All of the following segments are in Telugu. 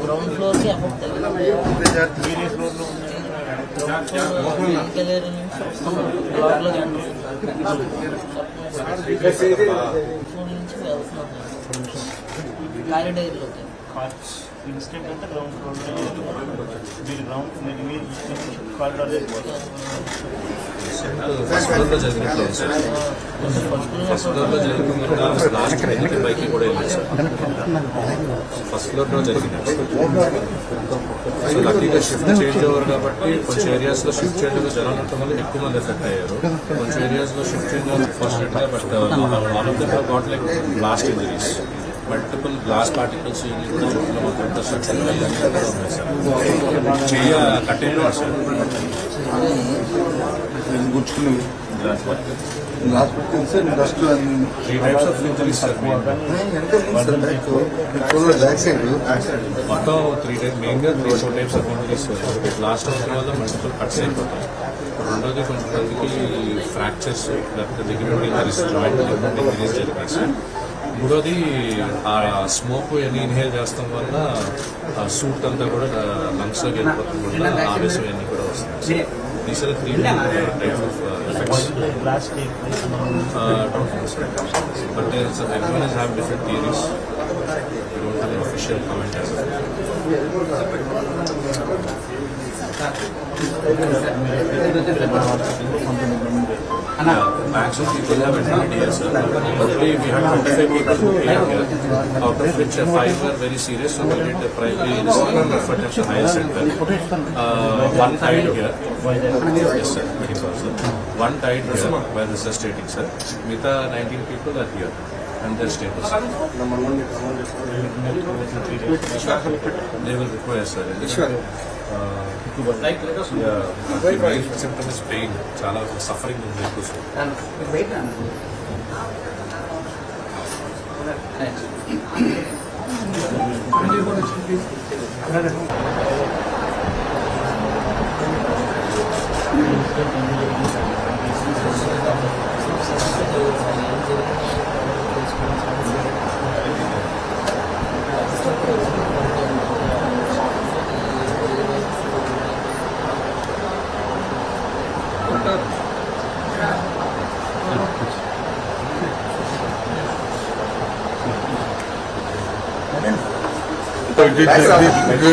గ్రౌండ్ వేరే ఫ్లోర్లో ఇంకెలేరు నుంచి వస్తున్నాం కారిడైర్లోకి ఇన్స్టెంట్ అంటే గ్రౌండ్ ఫ్లోర్ మీరు గ్రౌండ్ మీరు మీరు corridor first first last first ఫ్లోర్లో జరిగింది. సో లక్కీగా షిఫ్ట్ చేంజ్ ఓవర్ కాబట్టి కొంచెం ఏరియాస్లో షిఫ్ట్ చేంజ్ ఓవర్ జనాలు ఉండటం వల్ల ఎక్కువ మంది ఎఫెక్ట్ అయ్యారు. కొంచెం ఏరియాస్లో shift change over ఫార్చునేట్గా but one of the got like blast injuries multiple glass particles చెయ్య sir గుచ్చుకునేవి glass dust three types of injuries sir మొత్తం త్రీ టైప్ మెయిన్గా three four types of injuries last అవసరం వల్ల మల్టిపుల్ కట్స్ అయిపోతాయి రెండోది కొంతమందికి ఫ్రాక్చర్స్ లేకపోతే దగ్గర ఇంజరీస్ జాయింట్ ఇంజరీస్ సార్ మూడోది ఆ స్మోక్ ఇవన్నీ ఇన్హేల్ చేస్తాం వల్ల ఆ సూట్ అంతా కూడా లంగ్స్లోకి వెళ్ళిపోతుంది వల్ల ఆవేశం ఇవన్నీ కూడా వస్తుంది. These are three types of effects last Uh, don't know, sir. But there's everyone has have maximum people have attended here, sir. Luckily, we had 25 people who came here, out of which uh, five were very serious, so we did the primary listening referred them to higher center. Uh, one died here. Yes, sir. Medical, sir. One died here, is stating, sir. Mita 19 people are here, and they're stable, sir. They will require, sir. Uh, yeah, the main symptom is pain. చాలా సఫరింగ్ ఉంది ఎక్కువ సార్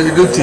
ఇది వచ్చి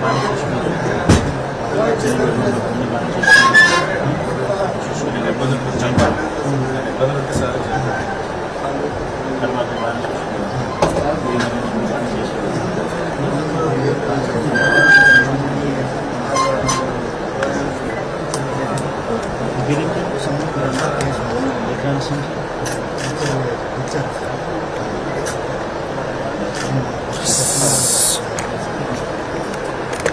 많이 주시면 많이 주시면 고등부 장관 여러분께서 한국 얼마도 많이 비림도 성공하는 그런 성 진짜 진짜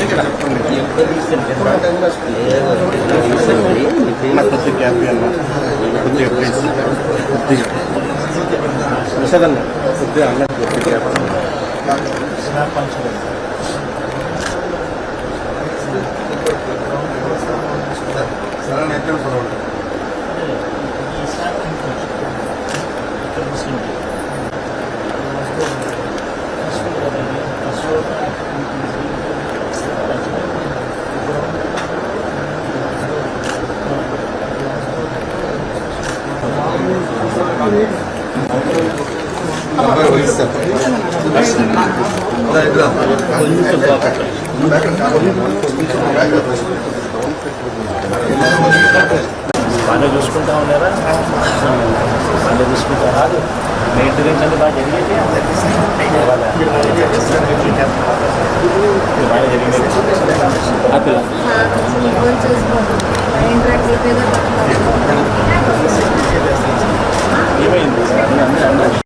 ఎక్కడ పర్వాలేదు ఈ స్నాప్ ఇక్కడ அதெல்லாம் நேற்று சொல்ல முடியும் Thank you. బాగా చూసుకుంటా ఉన్నారా బాగా చూసుకుంటా రాదు మెయింటెనెన్స్ అంటే బాగా జరిగేది బాగా జరిగింది ఏమైంది